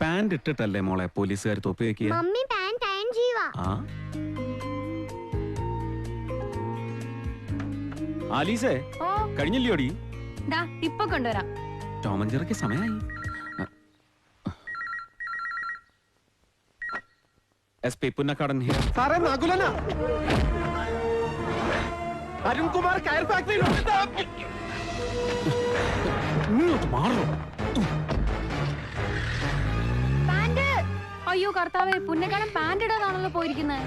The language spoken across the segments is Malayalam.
പാന്റ് ഇട്ടിട്ടല്ലേ മോളെ പോലീസുകാർ തൊപ്പി വെക്കുക മമ്മി പാന്റ് അയൺ ചെയ്യുവാ ആ. ആലീസേ ഓ. കഴിഞ്ഞില്ലയോടി ദാ ഇപ്പൊ കൊണ്ടുവരാം. ടോമഞ്ചിറക്ക് സമയമായി എസ് പി പുന്നക്കാടൻ ഹിയർ സാറേ നകുലന അരുൺകുമാർ കയർ ഫാക്ടറിയിലുണ്ട്. അയ്യോ കർത്താവേ പുന്നക്കാലം പാന്റ് ഇടാതാണല്ലോ പോയിരിക്കുന്നത്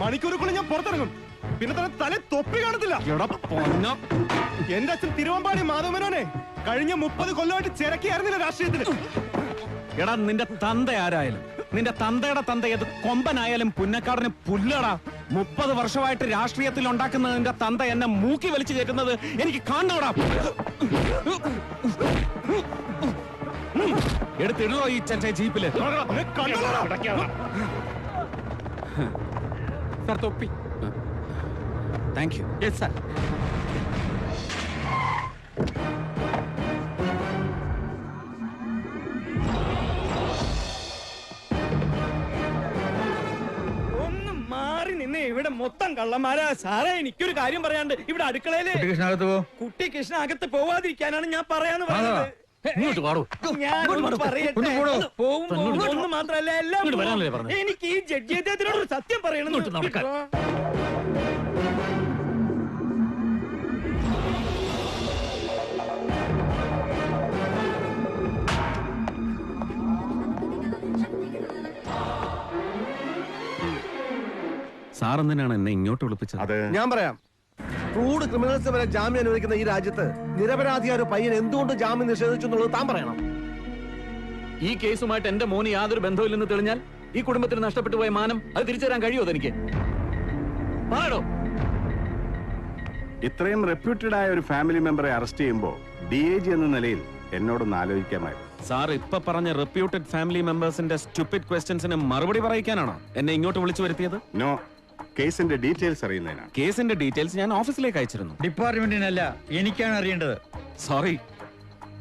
മണിക്കൂറുക്കുള്ളിൽ ഞാൻ പുറത്തിറങ്ങും പിന്നെ തന്നെ തല തൊപ്പി കാണത്തില്ല എന്റെ അച്ഛൻ തിരുവമ്പാടി മാധവമേനോനെ കഴിഞ്ഞ മുപ്പത് കൊല്ലമായിട്ട് ചിരക്കിയായിരുന്നില്ല രാഷ്ട്രീയത്തിൽ എടാ നിന്റെ തന്ത ആരായാലും നിന്റെ തന്തയുടെ തന്ത ഏത് കൊമ്പനായാലും പുന്നക്കാടന് പുല്ലടാ മുപ്പത് വർഷമായിട്ട് രാഷ്ട്രീയത്തിൽ ഉണ്ടാക്കുന്ന നിന്റെ തന്ത എന്നെ മൂക്കി വലിച്ചു കയറ്റുന്നത് എനിക്ക് കാണണോടാ എടുത്തിടോ ഈ ചെറ്റ ജീപ്പിൽ. സാർ തൊപ്പി താങ്ക് യു യെസ് സാർ ഒന്ന് മാറി നിന്ന്. ഇവിടെ മൊത്തം കള്ളന്മാരാ. സാറേ എനിക്കൊരു കാര്യം പറയാണ്ട് ഇവിടെ അടുക്കളയിൽ കുട്ടി കൃഷ്ണ അകത്ത് പോവാതിരിക്കാനാണ് ഞാൻ പറയാന്ന് പറയുന്നത്. ഇങ്ങോട്ട് പാടൂ. ഒന്ന് മാത്രല്ല എല്ലാം ഇങ്ങോട്ട് വരാനല്ലേ പോവും. പറഞ്ഞത്? എനിക്ക് ഈ ജഡ്ജി അദ്ദേഹത്തിനോട് ഒരു സത്യം പറയണം. ഇങ്ങോട്ട് നടക്കാൻ. സാർ എന്തിനാണ് എന്നെ ഇങ്ങോട്ട് വിളിപ്പിച്ചത്? അത് ഞാൻ പറയാം. ക്രൂഡ് ക്രിമിനൽസ് വരെ ജാമ്യം അനുവദിക്കുന്ന ഈ രാജ്യത്ത് നിരപരാധിയായ ഒരു പയ്യൻ എന്തുകൊണ്ട് ജാമ്യം നിഷേധിച്ചു എന്നുള്ളത് താൻ പറയണം. ഈ കേസുമായിട്ട് എന്റെ മോന് യാതൊരു ബന്ധമില്ലെന്ന് തെളിഞ്ഞാൽ ഈ കുടുംബത്തിന് നഷ്ടപ്പെട്ടു പോയ മാനം അത് തിരിച്ചു തരാൻ കഴിയുമോ തനിക്ക് പാടോ? ഇത്രയും റെപ്യൂട്ടഡ് ആയ ഒരു ഫാമിലി മെമ്പറെ അറസ്റ്റ് ചെയ്യുമ്പോൾ ഡി ഐ ജി എന്ന നിലയിൽ എന്നോടൊന്ന് ആലോചിക്കാമായിരുന്നു. സാർ ഇപ്പൊ പറഞ്ഞ റെപ്യൂട്ടഡ് ഫാമിലി മെമ്പേഴ്സിന്റെ സ്റ്റുപ്പിഡ് ക്വസ്റ്റ്യൻസിന് മറുപടി പറയിക്കാനാണോ? എന്നെ ഇങ്ങോട്ട് വിളിച്ചു വരുത്തിയത്? നോ കേസിന്റെ ഡീറ്റെയിൽസ് അറിയുന്നതിനാണ് കേസിന്റെ ഡീറ്റെയിൽസ് ഞാൻ ഓഫീസിലേക്ക് അയച്ചിരുന്നു. ഡിപ്പാർട്ട്മെന്റിനല്ല എനിക്കാണ് അറിയേണ്ടത്. സോറി.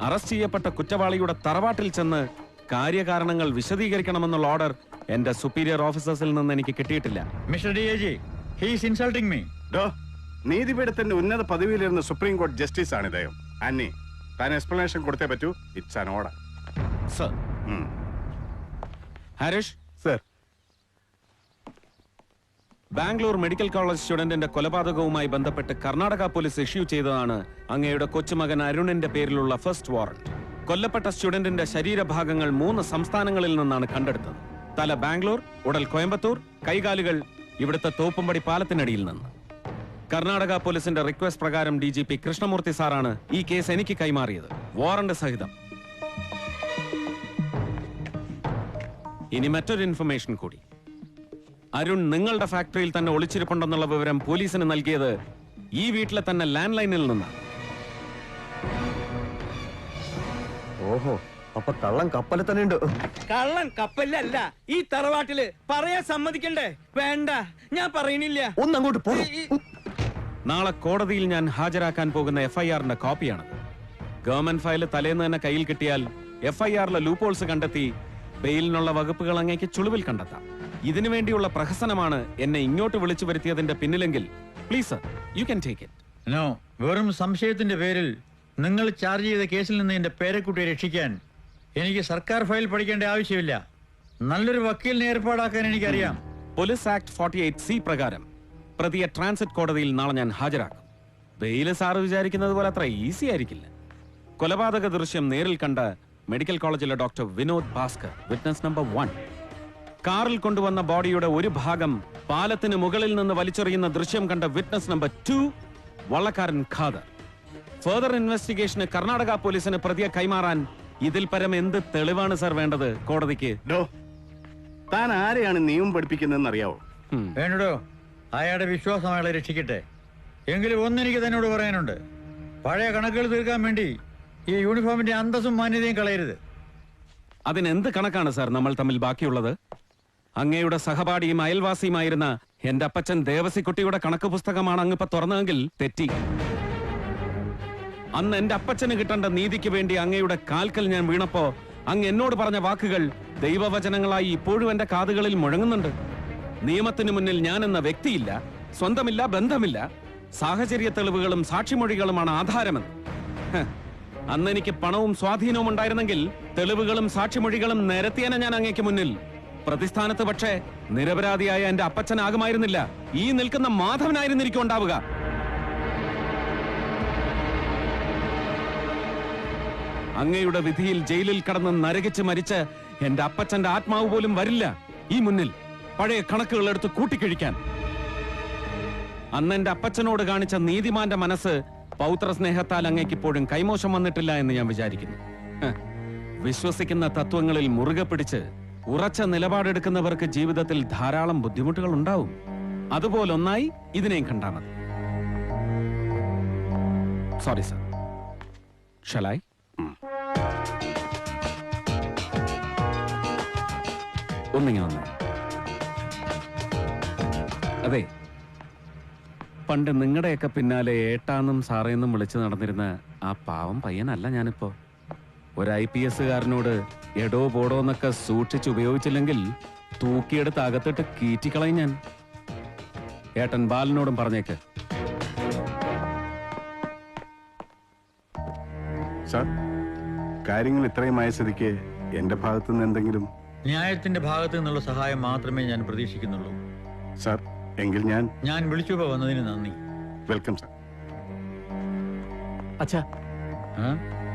അറസ്റ്റ് ചെയ്യപ്പെട്ട കുറ്റവാളിയുടെ തറവാട്ടിൽ ചെന്ന് കാര്യകാരണങ്ങൾ വിശദീകരിക്കണമെന്നുള്ള ഓർഡർ എന്റെ സുപ്പീരിയർ ഓഫീസേഴ്സിൽ നിന്ന് എനിക്ക് കിട്ടിയിട്ടില്ല. Mister D A G he's insulting me ഡോ നീതിപീഠത്തിന്റെ ഉന്നത പദവിയിലിരുന്ന സുപ്രീം കോടതി ജസ്റ്റിസ് ആണ് ഇദ്ദേഹം. അന്നി താൻ എക്സ്പ്ലനേഷൻ കൊടുത്തേ പറ്റൂ. It's an order sir. Harish sir Bangalore medical college സ്റ്റുഡന്റിന്റെ കൊലപാതകവുമായി ബന്ധപ്പെട്ട് കർണാടക പോലീസ് ഇഷ്യൂ ചെയ്തതാണ് അങ്ങയുടെ കൊച്ചുമകൻ അരുണിന്റെ പേരിലുള്ള ഫസ്റ്റ് വാറന്റ് കൊല്ലപ്പെട്ട സ്റ്റുഡന്റിന്റെ ശരീരഭാഗങ്ങൾ മൂന്ന് സംസ്ഥാനങ്ങളിൽ നിന്നാണ് കണ്ടെടുത്തത്. തല ബാംഗ്ലൂർ ഉടൽ കോയമ്പത്തൂർ കൈകാലുകൾ ഇവിടുത്തെ തോപ്പുംപടി പാലത്തിനടിയിൽ നിന്ന്. കർണാടക പോലീസിന്റെ റിക്വസ്റ്റ് പ്രകാരം ഡി ജി പി കൃഷ്ണമൂർത്തി സാറാണ് ഈ കേസ് എനിക്ക് കൈമാറിയത്. വാറണ്ട് സഹിതം. ഇനി മറ്റൊരു ഇൻഫർമേഷൻ കൂടി. അരുൺ നിങ്ങളുടെ ഫാക്ടറിയിൽ തന്നെ ഒളിച്ചിരിപ്പുണ്ടെന്നുള്ള വിവരം പോലീസിന് നൽകിയത് ഈ വീട്ടിലെ തന്നെ ലാൻഡ് ലൈനിൽ നിന്ന്. ഓഹോ അപ്പൊ കള്ളൻ കപ്പലിൽ തന്നെ ഉണ്ട് കള്ളൻ കപ്പലിലല്ല ഈ തറവാട്ടിൽ പറയാൻ സമ്മതിക്കണ്ടേ? വേണ്ട ഞാൻ പറയണില്ല ഒന്ന് അങ്ങോട്ട് പോ നാളെ കോടതിയിൽ ഞാൻ ഹാജരാക്കാൻ പോകുന്ന എഫ്ഐആറിന്റെ കോപ്പിയാണ്. ഗവൺമെന്റ് ഫയൽ തലേന്ന് തന്നെ കയ്യിൽ കിട്ടിയാൽ എഫ്ഐആറിലെ ലൂപ്പോൾസ് കണ്ടെത്തി ബെയിലിനുള്ള വകുപ്പുകൾ അങ്ങേക്ക് ചുളിവിൽ കണ്ടെത്താം. ഇതിനു വേണ്ടിയുള്ള പ്രഹസനമാണ് എന്നെ ഇങ്ങോട്ട് വിളിച്ചു വരുത്തിയതിന്റെ പിന്നിലെങ്കിൽ please sir you can take it no വെറും സംശയത്തിന്റെ പേരിൽ നിങ്ങൾ ചാർജ് ചെയ്ത കേസിൽ നിന്ന് എന്റെ പേരക്കുട്ടിയെ രക്ഷിക്കാൻ എനിക്ക് സർക്കാർ ഫയൽ പഠിക്കേണ്ട ആവശ്യമില്ല. നല്ലൊരു വക്കീലിനെ ഏർപ്പാടാക്കാൻ എനിക്കറിയാം. Police act forty eight C പ്രകാരം പ്രതിയെ ട്രാൻസിറ്റ് കോടതിയിൽ നാളെ ഞാൻ ഹാജരാക്കും. ബെയിൽ സാറ് വിചാരിക്കുന്നത് പോലെ അത്ര ഈസി ആയിരിക്കില്ല. കൊലപാതക ദൃശ്യം നേരിൽ കണ്ട മെഡിക്കൽ കോളേജിലെ doctor Vinod Bhaskar witness number one കാറിൽ കൊണ്ടുവന്ന ബോഡിയുടെ ഒരു ഭാഗം പാലത്തിന് മുകളിൽ നിന്ന് വലിച്ചെറിയുന്ന ദൃശ്യം കണ്ട വിറ്റ്നസ് നമ്പർ ടു വള്ളക്കാരൻ ഖാദർ. ഫർദർ ഇൻവെസ്റ്റിഗേഷന് കർണാടക പോലീസിന് പ്രതിയെ കൈമാറാൻ ഇതിൽ പരം എന്ത് തെളിവാണ് സർ വേണ്ടത് കോടതിക്ക്? ഡോ താൻ ആരെയാണ് നിയമം പഠിപ്പിക്കുന്നതെന്ന് അറിയാവോ വേണോ വേണടോ അയാളുടെ വിശ്വാസം അയാളെ രക്ഷിക്കട്ടെ. എങ്കിലും ഒന്നെനിക്ക് തന്നോട് പറയാനുണ്ട്. പഴയ കണക്കുകൾ തീർക്കാൻ വേണ്ടി ഈ യൂണിഫോമിന്റെ അന്തസ്സും മാന്യതയും കളയരുത്. അതിനെന്ത് കണക്കാണ് സാർ നമ്മൾ തമ്മിൽ ബാക്കിയുള്ളത്? അങ്ങയുടെ സഹപാഠിയും അയൽവാസിയുമായിരുന്ന എന്റെ അപ്പച്ചൻ ദേവസിക്കുട്ടിയുടെ കണക്ക് പുസ്തകമാണ് അങ്ങിപ്പോ തുറന്നതെങ്കിൽ തെറ്റി. അന്ന് എന്റെ അപ്പച്ചന് കിട്ടേണ്ട നീതിക്ക് വേണ്ടി അങ്ങയുടെ കാൽക്കൽ ഞാൻ വീണപ്പോ അങ്ങ് എന്നോട് പറഞ്ഞ വാക്കുകൾ ദൈവവചനങ്ങളായി ഇപ്പോഴും എന്റെ കാതുകളിൽ മുഴങ്ങുന്നുണ്ട്. നിയമത്തിന് മുന്നിൽ ഞാൻ എന്ന വ്യക്തിയില്ല സ്വന്തമില്ല ബന്ധമില്ല. സാഹചര്യ തെളിവുകളും സാക്ഷിമൊഴികളുമാണ് ആധാരമെന്ന്. അന്ന് എനിക്ക് പണവും സ്വാധീനവും ഉണ്ടായിരുന്നെങ്കിൽ തെളിവുകളും സാക്ഷിമൊഴികളും നിരത്തിയന ഞാൻ അങ്ങേക്ക് മുന്നിൽ. പ്രതിസ്ഥാനത്ത് പക്ഷേ നിരപരാധിയായ എന്റെ അപ്പച്ചനാകുമായിരുന്നില്ല. ഈ നിൽക്കുന്ന മാധവനായിരുന്നിരിക്കും ഉണ്ടാവുക. അങ്ങയുടെ വിധിയിൽ ജയിലിൽ കടന്ന് നരകിച്ച് മരിച്ച് എന്റെ അപ്പച്ചന്റെ ആത്മാവ് പോലും വരില്ല ഈ മുന്നിൽ. പഴയ കണക്കുകൾ എടുത്ത് കൂട്ടിക്കിഴിക്കാൻ. അന്ന് എന്റെ അപ്പച്ചനോട് കാണിച്ച നീതിമാന്റെ മനസ്സ് പൗത്ര സ്നേഹത്താൽ അങ്ങേക്ക് ഇപ്പോഴും കൈമോശം വന്നിട്ടില്ല എന്ന് ഞാൻ വിചാരിക്കുന്നു. വിശ്വസിക്കുന്ന തത്വങ്ങളിൽ മുറുകെ പിടിച്ച് ഉറച്ച നിലപാടെടുക്കുന്നവർക്ക് ജീവിതത്തിൽ ധാരാളം ബുദ്ധിമുട്ടുകൾ ഉണ്ടാവും അതുപോലൊന്നായി ഇതിനെയും കണ്ടാൽ മതി സോറി സർ ഷലായി ഒന്നിങ്ങനെ വന്നേ. അതെ. പണ്ട് നിങ്ങളുടെയൊക്കെ പിന്നാലെ ഏട്ടാന്നും സാറേന്നും വിളിച്ചു നടന്നിരുന്ന ആ പാവം പയ്യനല്ല ഞാനിപ്പോ. ഒരു ഐ പി എസ്സുകാരനോട് എടോ പോടോ എന്നൊക്കെ സൂക്ഷിച്ച് ഉപയോഗിച്ചില്ലെങ്കിൽ തൂക്കിയെടുത്ത് അകത്തിട്ട് കീറ്റിക്കളയും ഞാൻ. ഏട്ടൻ ബാലനോടും പറഞ്ഞേക്ക്. സാർ കാര്യങ്ങൾ ഇത്രയും സ്ഥിതിക്ക് എന്റെ ഭാഗത്തു നിന്ന് എന്തെങ്കിലും? ന്യായത്തിന്റെ ഭാഗത്തു നിന്നുള്ള സഹായം മാത്രമേ ഞാൻ പ്രതീക്ഷിക്കുന്നുള്ളൂ. സാർ എങ്കിൽ ഞാൻ? ഞാൻ വിളിച്ചു വന്നതിന് നന്ദി. Welcome sir. അച്ഛാ?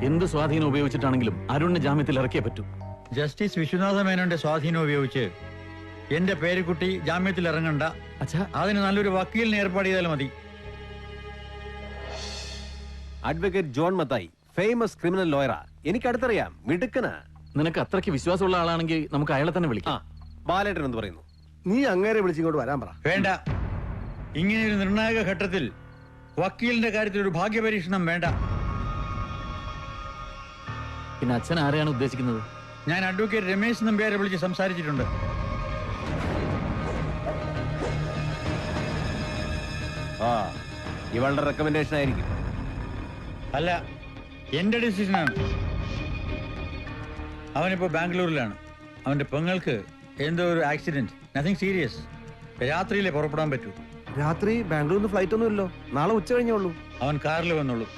എന്ത് സ്വാധീനം ഉപയോഗിച്ചിട്ടാണെങ്കിലും അരുണിനെ ജാമ്യത്തിൽ ഇറക്കിയേ പറ്റൂ. ജസ്റ്റിസ് വിശ്വനാഥ മേനോന്റെ സ്വാധീനം ഉപയോഗിച്ച് എന്റെ പേരുകുട്ടി ജാമ്യത്തിൽ ഇറങ്ങണ്ട. അച്ഛാ. അതിന് നല്ലൊരു വക്കീലിനെ ഏർപ്പാട് ചെയ്താൽ മതി. Advocate John Mathai famous criminal ലോയറാ എനിക്ക് അടുത്തറിയാം മിടുക്കനാ. നിനക്ക് അത്രയ്ക്ക് വിശ്വാസമുള്ള ആളാണെങ്കിൽ നമുക്ക് അയാളെ തന്നെ ആ വിളിക്കാം ബാലേട്ടൻ എന്ന് പറയുന്നു. നീ അങ്ങേരെ വിളിച്ചിങ്ങോട്ട് വരാൻ പറ. വേണ്ട. ഇങ്ങനെ ഒരു നിർണായക ഘട്ടത്തിൽ വക്കീലിന്റെ കാര്യത്തിൽ ഒരു ഭാഗ്യപരീക്ഷണം വേണ്ട. പിന്നെ അച്ഛൻ ആരെയാണ് ഉദ്ദേശിക്കുന്നത്? ഞാൻ അഡ്വക്കേറ്റ് രമേശ് നമ്പ്യാരെ വിളിച്ച് സംസാരിച്ചിട്ടുണ്ട്. ആ ഇവളുടെ റെക്കമെൻഡേഷൻ ആയിരിക്കും. അല്ല എന്റെ ഡിസിഷനാണ് അവനിപ്പോ ബാംഗ്ലൂരിലാണ്. അവന്റെ പെങ്ങൾക്ക് എന്തോ ഒരു ആക്സിഡന്റ് നത്തിങ് സീരിയസ് രാത്രിയിലേ പുറപ്പെടാൻ പറ്റൂ. രാത്രി ബാംഗ്ലൂരിൽ നിന്ന് ഫ്ലൈറ്റ് ഒന്നും ഇല്ലോ നാളെ ഉച്ച കഴിഞ്ഞേ ഉള്ളൂ. അവൻ കാറിൽ വന്നുള്ളൂ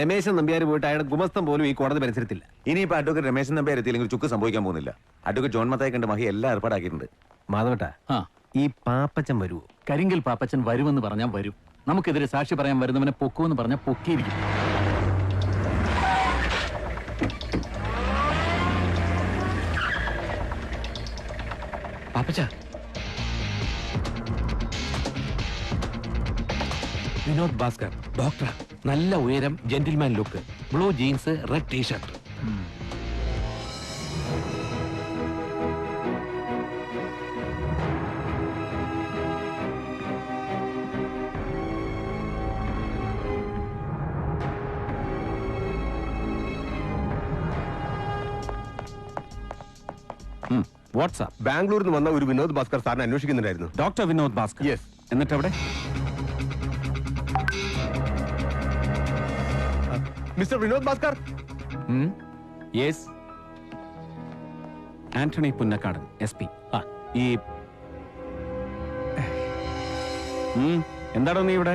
രമേശൻ നമ്പ്യാർ പോയിട്ട് അയാൾ ഗുമസ്തം പോലും ഈ കോടതി പരിസരത്തില്ല. ഇനിയിപ്പോ അഡ്വക്കേറ്റ് രമേശൻ നമ്പ്യാർ എത്തിയില്ലെങ്കിൽ ചുക്ക് സംഭവിക്കാൻ പോകുന്നില്ല. അഡ്വക്കേറ്റ് ജോൺ മത്തായി കണ്ട് മഹി എല്ലാം ഏർപ്പാടാക്കിയിട്ടുണ്ട് മാധവട്ട ആ. ഈ പാപ്പച്ചൻ വരുവോ? കരിങ്കൽ പാപ്പച്ചൻ വരുമെന്ന് പറഞ്ഞാൽ വരും. നമുക്കെതിരെ സാക്ഷി പറയാൻ വരുന്നവനെ പൊക്കുമെന്ന് പറഞ്ഞാൽ പൊക്കിയിരിക്കും. പാപ്പച്ച. വിനോദ് ഭാസ്കർ ഡോക്ടറാണ് നല്ല ഉയരം gentleman look blue jeans red T-shirt WhatsApp. ബാംഗ്ലൂരിൽ നിന്ന് വന്ന ഒരു വിനോദ് ഭാസ്കർ സാറിനെ അന്വേഷിക്കുന്നുണ്ടായിരുന്നു. ഡോക്ടർ വിനോദ് ഭാസ്കർ. യെസ് എന്നിട്ട് എവിടെ mister Vinod Bhaskar? Yes Antony Punnakkadan S P ഈ എന്താണോ എന്താടോ നീ ഇവിടെ?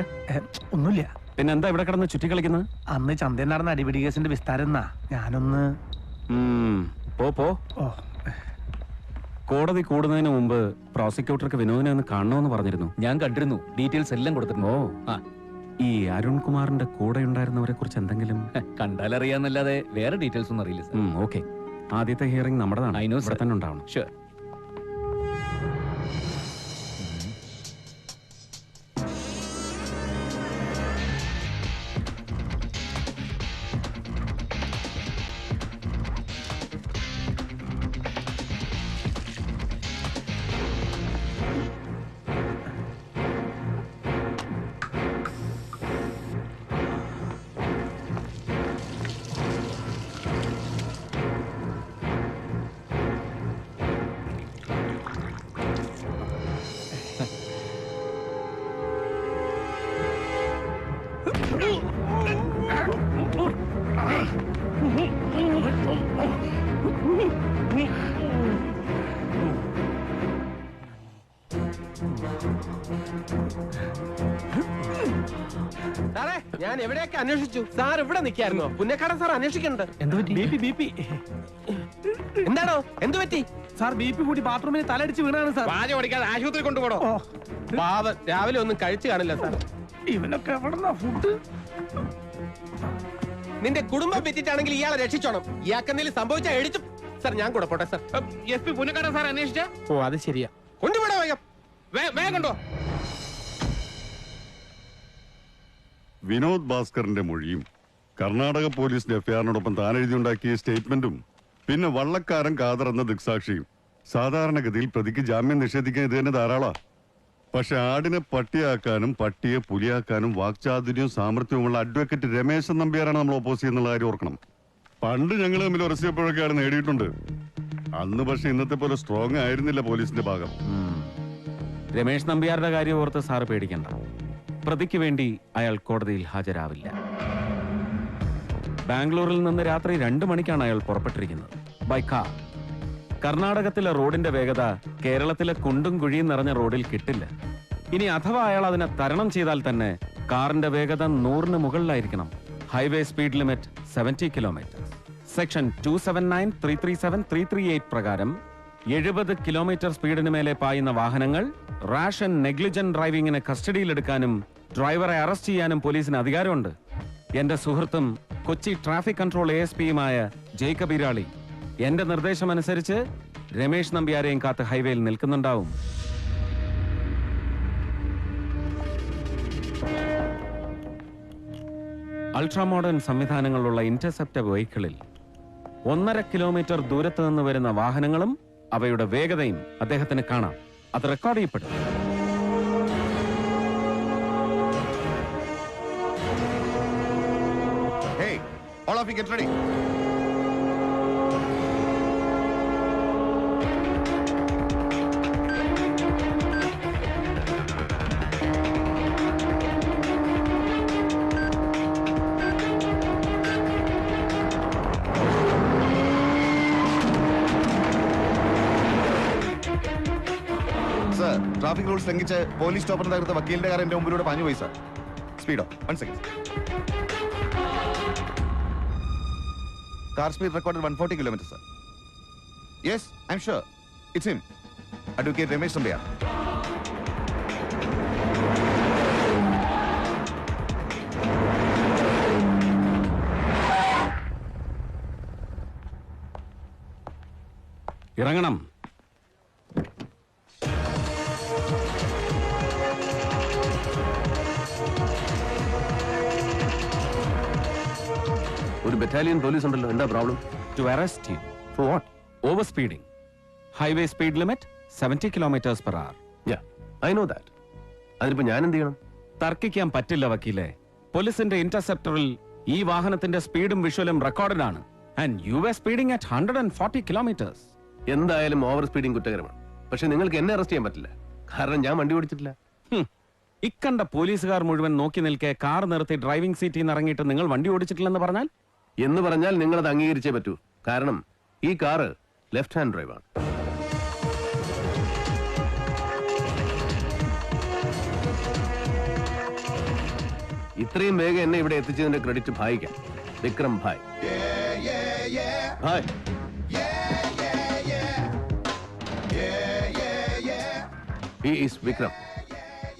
ഒന്നുമില്ല. പിന്നെ എന്താ ഇവിടെ കിടന്ന് ചുറ്റിക്കളിക്കുന്നത് അന്ന് ചന്തയിൽ നടന്ന അടിപിടി കേസിന്റെ വിസ്താരം എന്നാ. ഞാനൊന്ന് പോ പോ. കോടതി കൂടുന്നതിന് മുമ്പ് പ്രോസിക്യൂട്ടർക്ക് വിനോദിനെ ഒന്ന് കാണണമെന്ന് പറഞ്ഞിരുന്നു. ഞാൻ കണ്ടിരുന്നു. ഡീറ്റെയിൽസ് എല്ലാം കൊടുത്തിരുന്നു. ഓ. ആ. ഈ അരുൺകുമാറിന്റെ കൂടെ ഉണ്ടായിരുന്നവരെ കുറിച്ച് എന്തെങ്കിലും കണ്ടാലറിയാന്നല്ലാതെ വേറെ ഡീറ്റെയിൽസ് ഒന്നും അറിയില്ല സർ. ഓക്കെ. ആദ്യത്തെ ഹിയറിംഗ് നമ്മുടെതാണ്. ഇവിടെ തന്നെ ഉണ്ടാവണം. ഷുവർ സാറേ ഞാൻ എവിടെയൊക്കെ അന്വേഷിച്ചു? സാർ ഇവിടെ നിൽക്കായിരുന്നോ പുന്നക്കാടൻ സാർ പി എന്താണോ എന്ത് പറ്റി? സാർ ബി പി കൂടി ബാത്റൂമിൽ തലടിച്ച് വീണാണ് സാർ. വാജ ഓടിക്കാതെ ആശുപത്രി കൊണ്ടുപോടോ? പാവ രാവിലെ ഒന്നും കഴിച്ചു കാണില്ല സാർ. ഇവനൊക്കെ എവിടെന്നാ ഫുഡ് നിന്റെ കുടുംബം പറ്റിയിട്ടാണെങ്കിൽ ഇയാളെ രക്ഷിച്ചോണം. ഇയാൾക്ക് എന്തെങ്കിലും സംഭവിച്ചാൽ എടുത്തു സാർ ഞാൻ കൂടെ പോട്ടെ sir. S P Punnakkada sir അന്വേഷിച്ച? ഓ അത് ശരിയാ. കൊണ്ടുപോടാ വേഗം വേ- വേഗം വിനോദ് ഭാസ്കറിന്റെ മൊഴിയും കർണാടക പോലീസിന്റെ എഫ്ഐആറിനോടൊപ്പം താൻ എഴുതിയുണ്ടാക്കിയ സ്റ്റേറ്റ്മെന്റും പിന്നെ വള്ളക്കാരൻ കാദർ എന്ന ദൃക്സാക്ഷിയും സാധാരണഗതിയിൽ പ്രതിക്ക് ജാമ്യം നിഷേധിക്കാൻ ഇത് തന്നെ ധാരാളാ. പക്ഷെ ആടിനെ പട്ടിയാക്കാനും പട്ടിയെ പുലിയാക്കാനും വാക്ചാതുര്യവും സാമർത്ഥ്യവുമുള്ള അഡ്വക്കേറ്റ് രമേശൻ നമ്പ്യാരാണ് നമ്മൾ ഓപ്പോസ് ചെയ്യുന്നുള്ള കാര്യം ഓർക്കണം. പണ്ട് ഞങ്ങൾ തമ്മിൽ ഉറച്ചപ്പോഴൊക്കെയാണ് നേടിയിട്ടുണ്ട്. അന്ന് പക്ഷെ ഇന്നത്തെ പോലെ സ്ട്രോങ് ആയിരുന്നില്ല പോലീസിന്റെ ഭാഗം. രമേശ് നമ്പ്യാരുടെ കാര്യം ഓർത്ത് സാറ് പേടിക്കണ്ട. പ്രതിക്ക് വേണ്ടി അയാൾ കോടതിയിൽ ഹാജരാവില്ല. ബാംഗ്ലൂരിൽ നിന്ന് രാത്രി രണ്ട് മണിക്കാണ് അയാൾ പുറപ്പെട്ടിരിക്കുന്നത്. By car. കർണാടകത്തിലെ റോഡിന്റെ വേഗത കേരളത്തിലെ കുണ്ടും കുഴിയും നിറഞ്ഞ റോഡിൽ കിട്ടില്ല. ഇനി അഥവാ അയാൾ അതിനെ തരണം ചെയ്താൽ തന്നെ കാറിന്റെ വേഗത നൂറിന് മുകളിലായിരിക്കണം. Highway speed limit seventy kilometre. Section two seven nine three three seven three three eight പ്രകാരം എഴുപത് കിലോമീറ്റർ സ്പീഡിന് മേലെ പായുന്ന വാഹനങ്ങൾ റാഷൻ നെഗ്ലിജന്റ് ഡ്രൈവിംഗിന് കസ്റ്റഡിയിലെടുക്കാനും ഡ്രൈവറെ അറസ്റ്റ് ചെയ്യാനും പോലീസിന് അധികാരമുണ്ട്. എന്റെ സുഹൃത്തും Kochi traffic control A S പിയുമായ Jacob Irali എന്റെ നിർദ്ദേശമനുസരിച്ച് രമേശ് നമ്പ്യാരെയും കാത്ത് ഹൈവേയിൽ നിൽക്കുന്നുണ്ടാവും. അൾട്രാ മോഡേൺ സംവിധാനങ്ങളുള്ള ഇന്റർസെപ്റ്റർ വെഹിക്കിളിൽ ഒന്നര കിലോമീറ്റർ ദൂരത്ത് നിന്ന് വരുന്ന വാഹനങ്ങളും അവയുടെ വേഗതയും അദ്ദേഹത്തിന് കാണാം അത് റെക്കോർഡ് ചെയ്യപ്പെടും Hey, all of you get ready. Traffic rules ലംഘിച്ച് പോലീസ് സ്റ്റോപ്പർ തകർത്ത വക്കീലിന്റെ കാർ എന്റെ മുമ്പിലൂടെ പാഞ്ഞു പോയി sir speedo one second car speed record one forty kilometre sir yes I am sure it's him advocate Ramesh Thampiyar ഇറങ്ങണം. ഒരു ബറ്റാലിയൻ പോലീസ് ഉണ്ടല്ലോ. എന്താ problem to arrest you for what over speeding highway speed limit seventy kilometres per hour yeah I know that അതിനിപ്പോ ഞാൻ എന്ത് ചെയ്യണം? തർക്കിക്കാൻ പറ്റില്ല വക്കീലെ. പോലീസിന്റെ ഇന്റർസെപ്റ്ററിൽ ഈ വാഹനത്തിന്റെ സ്പീഡും വിഷ്വലും റെക്കോർഡഡ് ആണ്. And you are speeding at hundred and forty kilometres എന്തായാലും ഓവർ സ്പീഡിംഗ് കുറ്റകരമാണ്. പക്ഷെ നിങ്ങൾക്ക് എന്നെ അറസ്റ്റ് ചെയ്യാൻ പറ്റില്ല. കാരണം ഞാൻ വണ്ടി ഓടിച്ചിട്ടില്ല. ഇക്കണ്ട പോലീസുകാർ മുഴുവൻ നോക്കി നിൽക്കെ കാർ നിർത്തി ഡ്രൈവിംഗ് സീറ്റിൽ നിന്ന് ഇറങ്ങിയിട്ട് നിങ്ങൾ വണ്ടി ഓടിച്ചിട്ടില്ലെന്ന് പറഞ്ഞാൽ എന്ന് പറഞ്ഞാൽ നിങ്ങളത് അംഗീകരിച്ചേ പറ്റൂ. കാരണം ഈ കാറ് ലെഫ്റ്റ് ഹാൻഡ് ഡ്രൈവാണ്. ഇത്രയും വേഗം എന്നെ ഇവിടെ എത്തിച്ചതിന്റെ credit ഭായിക്കാം. Vikram bhai. Vikram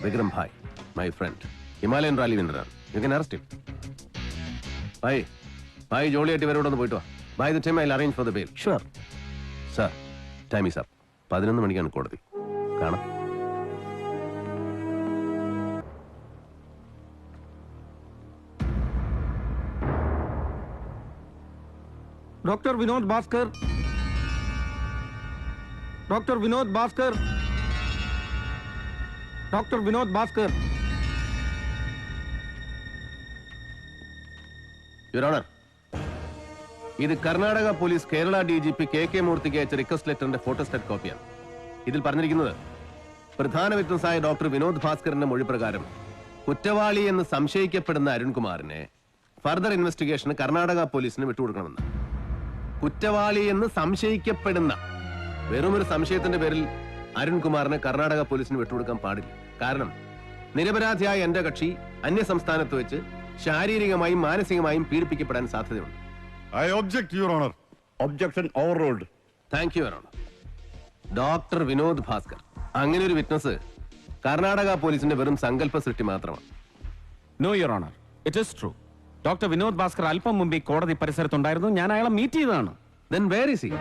Vikram bhai my friend Himalayan rally വിന്നറാണ് you can arrest him bhai bhai ജോളിയായിട്ട് ഇവരോട് ഒന്ന് പോയിട്ട് വാ. By the time I arrange for the bail sure sir time is up പതിനൊന്ന് മണിക്കാണ് കോടതി. കാണാം. Doctor Vinod Bhaskar. Doctor Vinod Bhaskar. Doctor Vinod Bhaskar. Your honour ഇത് Karnataka police Kerala D G P K K മൂർത്തിക്ക് അയച്ച റിക്വസ്റ്റ് ലെറ്ററിന്റെ ഫോട്ടോസ്റ്റാറ്റ് കോപ്പിയാണ്. ഇതിൽ പറഞ്ഞിരിക്കുന്നത് പ്രധാന വിറ്റ്നസായ ഡോക്ടർ വിനോദ് ഭാസ്കറിന്റെ മൊഴി പ്രകാരം കുറ്റവാളി എന്ന് സംശയിക്കപ്പെടുന്ന അരുൺകുമാറിനെ ഫർദർ ഇൻവെസ്റ്റിഗേഷന് കർണാടക പോലീസിന് വിട്ടുകൊടുക്കണമെന്ന്. കുറ്റവാളി എന്ന് സംശയിക്കപ്പെടുന്ന വെറുമൊരു സംശയത്തിന്റെ പേരിൽ അരുൺകുമാറിനെ കർണാടക പോലീസിന് വിട്ടുകൊടുക്കാൻ പാടില്ല. കാരണം നിരപരാധിയായ എന്റെ കക്ഷി അന്യസംസ്ഥാനത്ത് വെച്ച് ശാരീരികമായും മാനസികമായും പീഡിപ്പിക്കപ്പെടാൻ സാധ്യതയുണ്ട്. I object your honour objection overruled thank you honour doctor Vinod Bhaskar അങ്ങനെ ഒരു വിറ്റ്നസ് കർണാടക പോലീസിന്റെ വെറും സങ്കല്പ സൃഷ്ടി മാത്രമാണ്. No your honour it is true doctor Vinod Bhaskar അല്പം മുമ്പ് ഈ കോടതി പരിസരത്തുണ്ടായിരുന്നു. ഞാൻ അയാളെ മീറ്റ് ചെയ്തതാണ്. Then where is he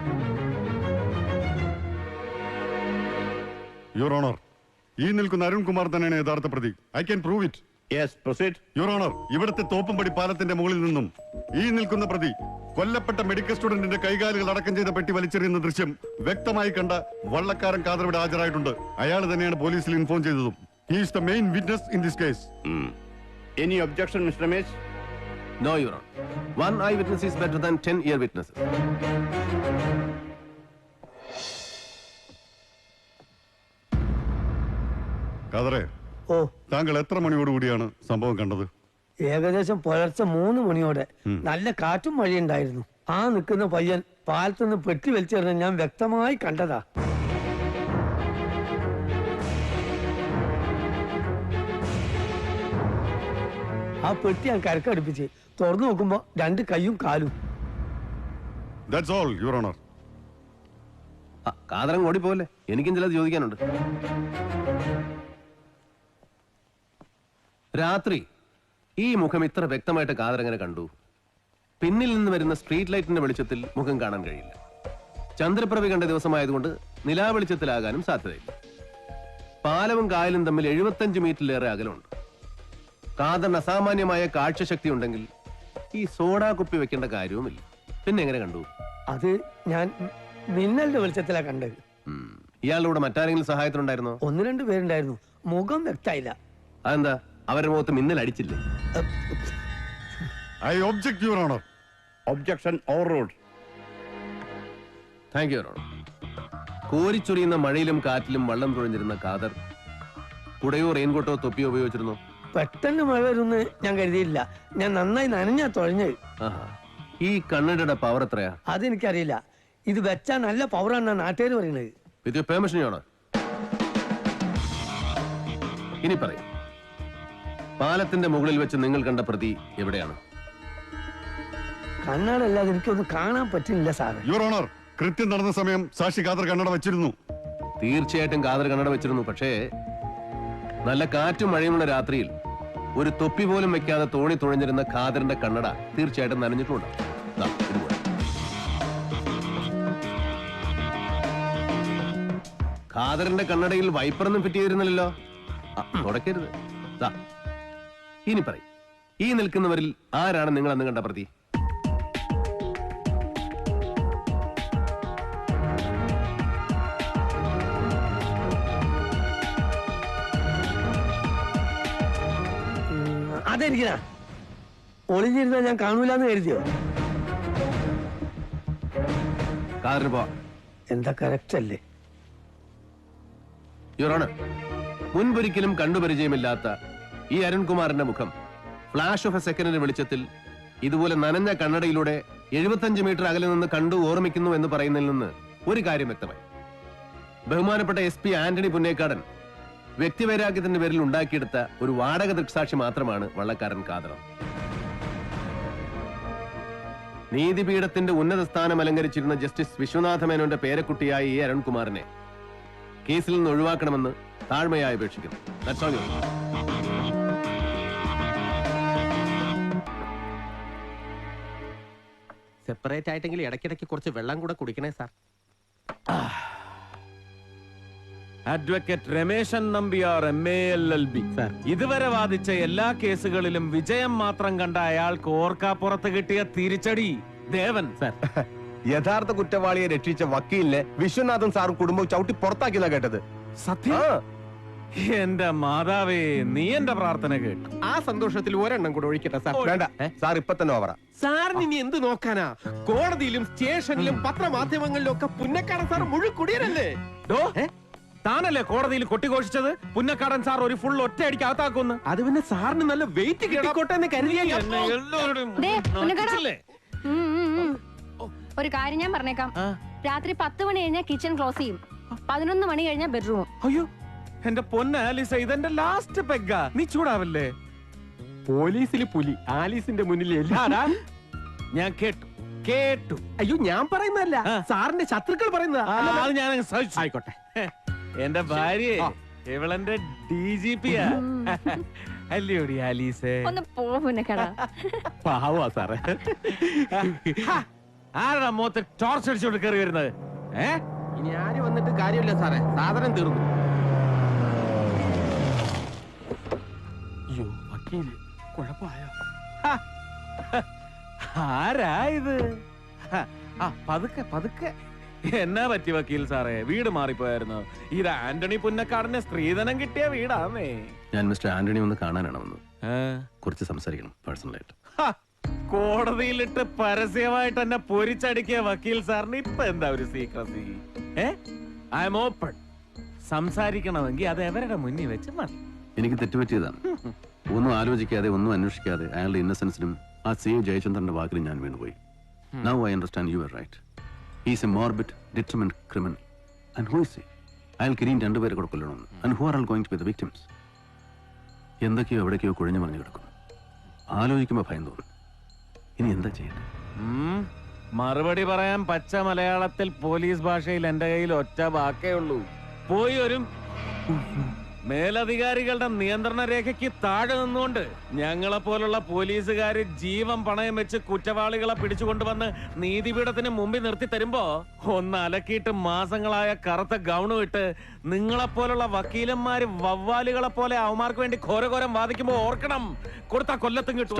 your honour ഈ നിൽക്കുന്ന അരുൺകുമാർ തന്നെയാണ് യഥാർത്ഥ പ്രതി. I can prove it yes proceed your honour ഇവിടുത്തെ തോപ്പുംപടി പാലത്തിന്റെ മുകളിൽ നിന്നും ഈ നിൽക്കുന്ന പ്രതി കൊല്ലപ്പെട്ട മെഡിക്കൽ സ്റ്റുഡന്റിന്റെ കൈകാലുകൾ അടക്കം ചെയ്ത പെട്ടി വലിച്ചെറിയുന്ന ദൃശ്യം വ്യക്തമായി കണ്ട വള്ളക്കാരൻ കാതറിവിടെ ഹാജരായിട്ടുണ്ട്. അയാൾ തന്നെയാണ് പോലീസിൽ ഇൻഫോം ചെയ്തതും. He's the main witness in this case any objection mister Ramesh no your one eye witness is better than ten ear witness കാതറെ ഓ താങ്കൾ എത്ര മണിയോടുകൂടിയാണ് സംഭവം കണ്ടത്? ഏകദേശം പുലർച്ചെ മൂന്ന് മണിയോടെ നല്ല കാറ്റും മഴയുണ്ടായിരുന്നു. ആ നിൽക്കുന്ന പയ്യൻ പാലത്തുനിന്ന് പെട്ടി വലിച്ചെറിഞ്ഞ ഞാൻ വ്യക്തമായി കണ്ടതാ. ആ പെട്ടി ഞാൻ കരക്കടുപ്പിച്ച് തുറന്നു നോക്കുമ്പോ രണ്ട് കൈയും കാലും. ദാറ്റ്സ് ഓൾ യുവർ ഓണർ ഓടിപ്പോലെ എനിക്കും ചിലത് ചോദിക്കാനുണ്ട്. രാത്രി ഈ മുഖം ഇത്ര വ്യക്തമായിട്ട് കാതറങ്ങനെ കണ്ടു. പിന്നിൽ നിന്ന് വരുന്ന സ്ട്രീറ്റ് ലൈറ്റിന്റെ വെളിച്ചത്തിൽ മുഖം കാണാൻ കഴിയില്ല. ചന്ദ്രപ്രഭ കണ്ട ദിവസമായതുകൊണ്ട് നിലാവെളിച്ചത്തിലാകാനും സാധ്യതയില്ല. പാലവും കായലും തമ്മിൽ എഴുപത്തഞ്ച് മീറ്ററിലേറെ അകലമുണ്ട്. കാതറിന് അസാമാന്യമായ കാഴ്ചശക്തി ഉണ്ടെങ്കിൽ ഈ സോഡാ കുപ്പി വെക്കേണ്ട കാര്യവുമില്ല. പിന്നെ എങ്ങനെ കണ്ടു? അത് ഞാൻ മിന്നലിന്റെ വെളിച്ചത്തിലാണ് കണ്ടത്. ഇയാളുടെ കൂടെ മറ്റാരെങ്കിലും സഹായത്തിനുണ്ടായിരുന്നോ? ഒന്ന് രണ്ട് പേരുണ്ടായിരുന്നു. മുഖം വ്യക്തമായില്ല. അതെന്താ? അവരുടെ മുഖത്ത് മിന്നൽ അടിച്ചില്ലേ? I object your honour. Objection overruled thank you കോരിച്ചൊരിയുന്ന മഴയിലും കാറ്റിലും വള്ളം തുഴഞ്ഞിരുന്ന കാതർ കുടയോ റെയിൻകോട്ടോ തൊപ്പിയോ ഉപയോഗിച്ചിരുന്നു? പെട്ടെന്ന് മഴ വരുമെന്ന് ഞാൻ കരുതിയില്ല ഞാൻ നന്നായി നനഞ്ഞാ തുഴഞ്ഞത്. ആഹാ. ഈ കണ്ണടയുടെ പവർ എത്രയാ? അതെനിക്കറിയില്ല. ഇത് വെച്ചാ നല്ല പവറാണ് നാട്ടുകാർ പറയുന്നത്. വിത്ത് പെർമിഷൻ ആണ് ഇനി പറയും. പാലത്തിന്റെ മുകളിൽ വെച്ച് നിങ്ങൾ കണ്ട പ്രതി എവിടെയാണ്? കണ്ണാടല്ലാതെ എനിക്കൊന്നും കാണാൻ പറ്റില്ല സാറ്. യുവർ ഓണർ കൃത്യം നടന്ന സമയം സാക്ഷി കാതർ കണ്ണട വെച്ചിരുന്നു. തീർച്ചയായിട്ടും കാതർ കണ്ണട വെച്ചിരുന്നു. പക്ഷേ നല്ല കാറ്റും മഴയുമുള്ള രാത്രിയിൽ ഒരു തൊപ്പി പോലും വെക്കാതെ തോണി തുഴഞ്ഞിരുന്ന ഖാദറിന്റെ കണ്ണട തീർച്ചയായിട്ടും നനഞ്ഞിട്ടുണ്ട്. ഖാദറിന്റെ കണ്ണടയിൽ വൈപ്പറൊന്നും ഫിറ്റ് ചെയ്തിരുന്നില്ലല്ലോ. തുടക്കരുത്. ദാ, ഇനി പറയും. ഈ നിൽക്കുന്നവരിൽ ആരാണ് നിങ്ങൾ അന്ന് കണ്ട പ്രതി? അതെനിക്കണ ഒളിഞ്ഞിരുന്ന ഞാൻ കാണൂലെന്ന് കരുതിയോ? കാറിന് പോവാ. എന്താ കറക്റ്റ് അല്ലേ? യുറോണ് മുൻപൊരിക്കലും കണ്ടുപരിചയമില്ലാത്ത ഈ അരുൺകുമാറിന്റെ മുഖം. ഫ്ലാഷ് ഓഫ് എ സെക്കൻഡിന്റെ വെളിച്ചത്തിൽ ഇതുപോലെ നനഞ്ഞ കണ്ണടയിലൂടെ എഴുപത്തഞ്ച് മീറ്റർ അകലെ നിന്ന് കണ്ടു ഓർമ്മിക്കുന്നു എന്ന് പറയുന്നതിൽ നിന്ന് ഒരു കാര്യം വ്യക്തമായി. ബഹുമാനപ്പെട്ട എസ് പി ആന്റണി പുന്നേക്കാടൻ വ്യക്തിവൈരാഗ്യത്തിന്റെ പേരിൽ ഉണ്ടാക്കിയെടുത്ത ഒരു വാടക ദൃക്സാക്ഷി മാത്രമാണ് വള്ളക്കാരൻ കാതറം. നീതിപീഠത്തിന്റെ ഉന്നത സ്ഥാനം അലങ്കരിച്ചിരുന്ന ജസ്റ്റിസ് വിശ്വനാഥ മേനോന്റെ പേരക്കുട്ടിയായ ഈ അരുൺകുമാറിനെ കേസിൽ നിന്ന് ഒഴിവാക്കണമെന്ന് താഴ്മയായി അപേക്ഷിക്കുന്നു. സെപ്പറേറ്റ് ആയിട്ടെങ്കിൽ ഇടയ്ക്കിടയ്ക്ക് കുറച്ച് വെള്ളം കൂടെ കുടിക്കണേ sir advocate Rameshan Nambiar M A L L B ഇതുവരെ വാദിച്ച എല്ലാ കേസുകളിലും വിജയം മാത്രം കണ്ട അയാൾക്ക് ഓർക്കാപ്പുറത്ത് കിട്ടിയ തിരിച്ചടി. ദേവൻ. യഥാർത്ഥ കുറ്റവാളിയെ രക്ഷിച്ച വക്കീലിനെ വിശ്വനാഥൻ സാറും കുടുംബവും ചവിട്ടി പുറത്താക്കിയതാ കേട്ടത്. സത്യം? എന്റെ മാതാവേ നീ എന്റെ പ്രാർത്ഥന കേട്ടു. ആ സന്തോഷത്തിൽ ഒരെണ്ണം കൂടെ ഒഴിക്കട്ടെ സാർ. വേണ്ട. സാർ ഇപ്പൊ തന്നെ ഓവറ സാറിന് ഇനി എന്ത് നോക്കാനാ? കോടതിയിലും സ്റ്റേഷനിലും പത്രമാധ്യമങ്ങളിലും ഒക്കെ പുന്നക്കാടൻ സാർ മുഴുക്കുടിയനല്ലേ ഡോ, താനല്ലേ കോടതിയിൽ കൊട്ടിഘോഷിച്ചത്? പുന്നക്കാടൻ സാർ ഒരു ഫുൾ ഒറ്റയടിക്ക് അകത്താക്കുന്ന അത് പിന്നെ സാറിന് നല്ല വെയിറ്റ് കിട്ടിക്കോട്ടെ എന്ന് കരുതിയാ ഞാൻ എന്നെ എല്ലാവരുടെയും ദേ, പുന്നക്കട. ഉം, ഉം, ഉം. ഒരു കാര്യം ഞാൻ പറഞ്ഞേക്കാം. രാത്രി പത്ത് മണി കഴിഞ്ഞാൽ കിച്ചൺ ക്ലോസ് ചെയ്യും. പതിനൊന്ന് മണി കഴിഞ്ഞാൽ ബെഡ്റൂം അയ്യോ. എന്റെ പൊന്ന ആലിസ ഇതെന്റെ ലാസ്റ്റ് പെഗ്ഗാ. നീ ചൂടാവല്ലേ? പോലീസിൽ പുലി. ആലീസിന്റെ മുന്നിൽ എല്ലാടാ ഞാൻ കേട്ടു. കേട്ടു. അയ്യോ ഞാൻ പറയുന്നതല്ല. സാറിന്റെ ശത്രുക്കൾ പറയുന്നതാ. ആ, അല്ല, അത് ഞാൻ അങ്ങ് സഹിച്ചു. ആയിക്കോട്ടെ. എന്റെ ഭാര്യ ഇവളെന്റെ ഡി ജി പി അല്ലയോടി ആലീസേ? ഒന്ന് പാവാ സാറേ. ആരാ മുഖത്ത് ടോർച്ച് അടിച്ചോണ്ട് കയറി വരുന്നത്? ഏ? ഇനി ആര് വന്നിട്ട് കാര്യമില്ല സാറേ. സാധനം തീർന്നു. കുഴപ്പമായോ? ആ പതുക്കെ പതുക്കെ. എന്നാ പറ്റി വക്കീൽ സാറേ? വീട് മാറിപ്പോയായിരുന്നു. ഇത് ആന്റണി പുന്നക്കാടിന് സ്ത്രീധനം കിട്ടിയ വീടാന്നേ. ഞാൻ മിസ്റ്റർ ആന്റണി ഒന്ന് കാണാനാണ് വന്നത്. കുറച്ച് സംസാരിക്കണം പേഴ്സണലായിട്ട്. കോടതിയിലിട്ട് പരസ്യമായിട്ട് എന്നെ പൊരിച്ചടിക്കിയ വക്കീൽ സാറിന് ഇപ്പൊ എന്താ ഒരു സീക്രസി ഏ? ഐ എം ഓപ്പൺ സംസാരിക്കണമെങ്കിൽ അത് എവരുടെ മുന്നിൽ വെച്ച് മതി. എനിക്ക് തെറ്റുപറ്റിയതാണ്. ഒന്നും ആലോചിക്കാതെ ഒന്നും അന്വേഷിക്കാതെ അയാളുടെ ഇന്നസെൻസിനും ആ സി ജയചന്ദ്രന്റെ വാക്കിലും ഞാൻ വീണുപോയി. Now I understand you are right he's a morbid determined criminal and who is അയാൾക്ക് ഇനിയും രണ്ടുപേരെ കൂടെ കൊല്ലണമെന്ന് and who are all going to be the victims എന്തൊക്കെയോ എവിടേക്കോ കുഴഞ്ഞു മറിഞ്ഞു കിടക്കുന്നു. ആലോചിക്കുമ്പോൾ ഭയം തോന്നും. ഇനി എന്താ ചെയ്യേണ്ടത്? മറുപടി പറയാൻ പച്ച മലയാളത്തിൽ പോലീസ് ഭാഷയിൽ എന്റെ കയ്യിൽ ഒറ്റ വാക്കേ ഉള്ളൂ. പോയി ഒരു മേലധികാരികളുടെ നിയന്ത്രണ രേഖയ്ക്ക് താഴെ നിന്നുകൊണ്ട് ഞങ്ങളെ പോലുള്ള പോലീസുകാർ ജീവൻ പണയം വെച്ച് കുറ്റവാളികളെ പിടിച്ചുകൊണ്ടുവന്ന് നീതിപീഠത്തിന് മുമ്പിൽ നിർത്തി തരുമ്പോ ഒന്ന് അലക്കിയിട്ട് മാസങ്ങളായ കറുത്ത ഗൗണും ഇട്ട് നിങ്ങളെ പോലുള്ള വക്കീലന്മാര് വവ്വാലുകളെ പോലെ അവന്മാർക്ക് വേണ്ടി ഘോരഘോരം വാദിക്കുമ്പോ ഓർക്കണം. കൊടുത്ത കൊല്ലത്തും കിട്ടും.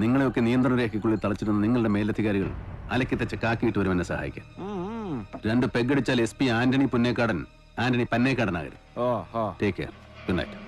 നിങ്ങളെയൊക്കെ നിയന്ത്രണ രേഖയ്ക്കുള്ളിൽ തളച്ചിരുന്ന നിങ്ങളുടെ മേലധികാരികൾ അലക്കി തെച്ച കാക്കിയിട്ട് വരുമെന്നെ എന്നെ സഹായിക്കാൻ പെഗ് അടിച്ചാൽ എസ് പി ആന്റണി പുന്നേക്കാടൻ ആന്റണി പന്നേക്കാടനാകരുത് oh take care good night